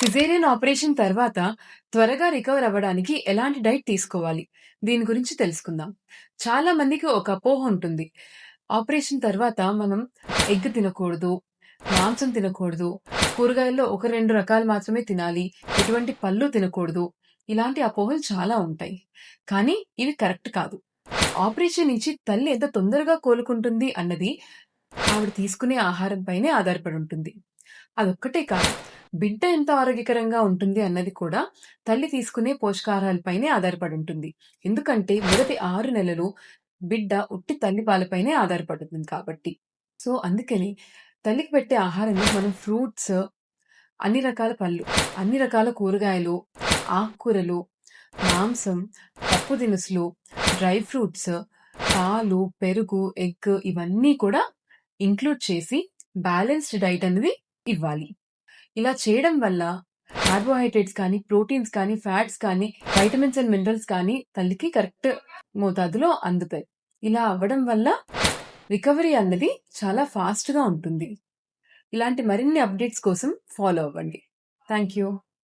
Caesarean operation తర్వాత త్వరగా recover అవ్వడానికి ఎలాంటి డైట్ తీసుకోవాలి? దీని గురించి తెలుసుకుందాం. చాలా మందికి ఒక అపోహ ఉంటుంది. ఆపరేషన్ తర్వాత మనం ఎగ్ తినకూడదు, మాంసం తినకూడదు, కూరగాయల్లో ఒక రెండు రకాలు మాత్రమే తినాలి, ఎటువంటి పళ్ళు తినకూడదు. ఇలాంటి అపోహలు చాలా ఉంటాయి. కానీ ఇవి కరెక్ట్ కాదు. ఆపరేషన్ నుంచి తల్లి ఎంత తొందరగా కోలుకుంటుంది అన్నది ఆవిడ తీసుకునే ఆహారం పైనే ఆధారపడి ఉంటుంది. అదొక్కటే కాదు. బిడ్డ ఎంత ఆరోగ్యకరంగా ఉంటుంది అన్నది కూడా తల్లి తీసుకునే పోషకాహారాలపైనే ఆధారపడి ఉంటుంది. ఎందుకంటే మొదటి ఆరు నెలలు బిడ్డ ఉట్టి తల్లి పాలపైనే ఆధారపడుతుంది కాబట్టి. సో, అందుకని తల్లికి పెట్టే ఆహారంలో మనం ఫ్రూట్స్, అన్ని రకాల పళ్ళు, అన్ని రకాల కూరగాయలు, ఆకుకూరలు, మాంసం, పప్పు దినుసులు, డ్రై ఫ్రూట్స్, పాలు, పెరుగు, ఎగ్ ఇవన్నీ కూడా ఇంక్లూడ్ చేసి బ్యాలెన్స్‌డ్ డైట్ అనేది ఇవ్వాలి. ఇలా చేయడం వల్ల కార్బోహైడ్రేట్స్ కానీ, ప్రోటీన్స్ కానీ, ఫ్యాట్స్ కానీ, వైటమిన్స్ అండ్ మినరల్స్ కానీ తల్లికి కరెక్ట్ మోతాదులో అందుతాయి. ఇలా అవ్వడం వల్ల రికవరీ అన్నది చాలా ఫాస్ట్‌గా ఉంటుంది. ఇలాంటి మరిన్ని అప్డేట్స్ కోసం ఫాలో అవ్వండి. Thank you.